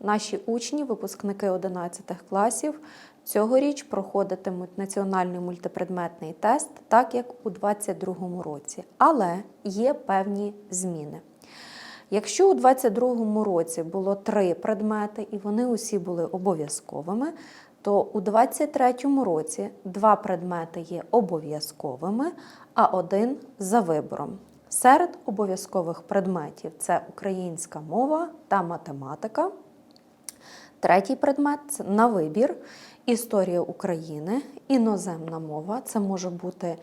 наші учні, випускники 11 класів, цьогоріч проходитимуть національний мультипредметний тест, так як у 2022 році. Але є певні зміни. Якщо у 2022 році було три предмети і вони усі були обов'язковими, то у 2023 році два предмети є обов'язковими, а один за вибором. Серед обов'язкових предметів це українська мова та математика. Третій предмет це на вибір історія України, іноземна мова. Це може бути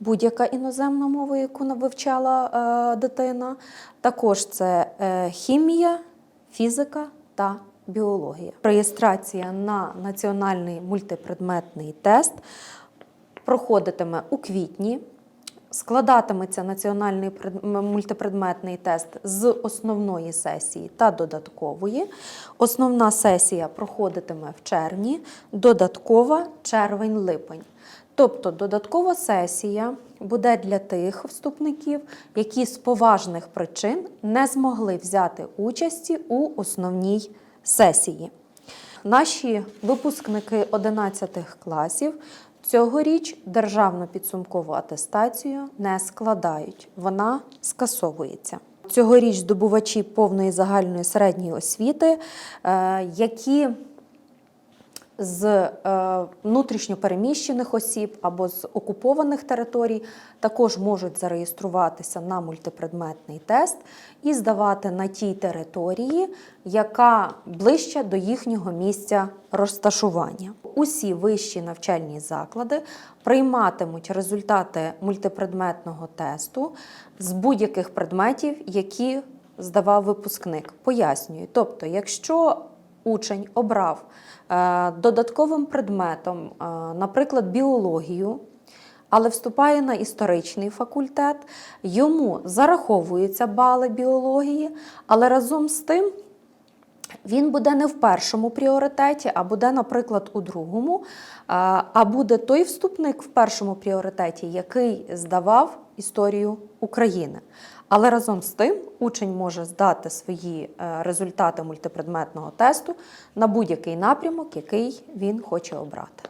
будь-яка іноземна мова, яку вивчала е, дитина. Також це е, хімія, фізика та біологія. Реєстрація на національний мультипредметний тест проходитиме у квітні. Складатиметься національний мультипредметний тест з основної сесії та додаткової. Основна сесія проходитиме в червні, додаткова червень-липень. Тобто додаткова сесія буде для тих вступників, які з поважних причин не змогли взяти участі у основній сесії. Наші випускники 11 класів цьогоріч державну підсумкову атестацію не складають. Вона скасовується. Цьогоріч здобувачі повної загальної середньої освіти, е, які з е, внутрішньопереміщених осіб або з окупованих територій також можуть зареєструватися на мультипредметний тест і здавати на тій території, яка ближче до їхнього місця розташування. Усі вищі навчальні заклади прийматимуть результати мультипредметного тесту з будь-яких предметів, які здавав випускник. Пояснюю. Тобто, якщо учень обрав е, додатковим предметом, е, наприклад, біологію, але вступає на історичний факультет, йому зараховуються бали біології, але разом з тим він буде не в першому пріоритеті, а буде, наприклад, у другому. А буде той вступник в першому пріоритеті, який здавав історію України. Але разом з тим учень може здати свої е, результати мультипредметного тесту на будь-який напрямок, який він хоче обрати.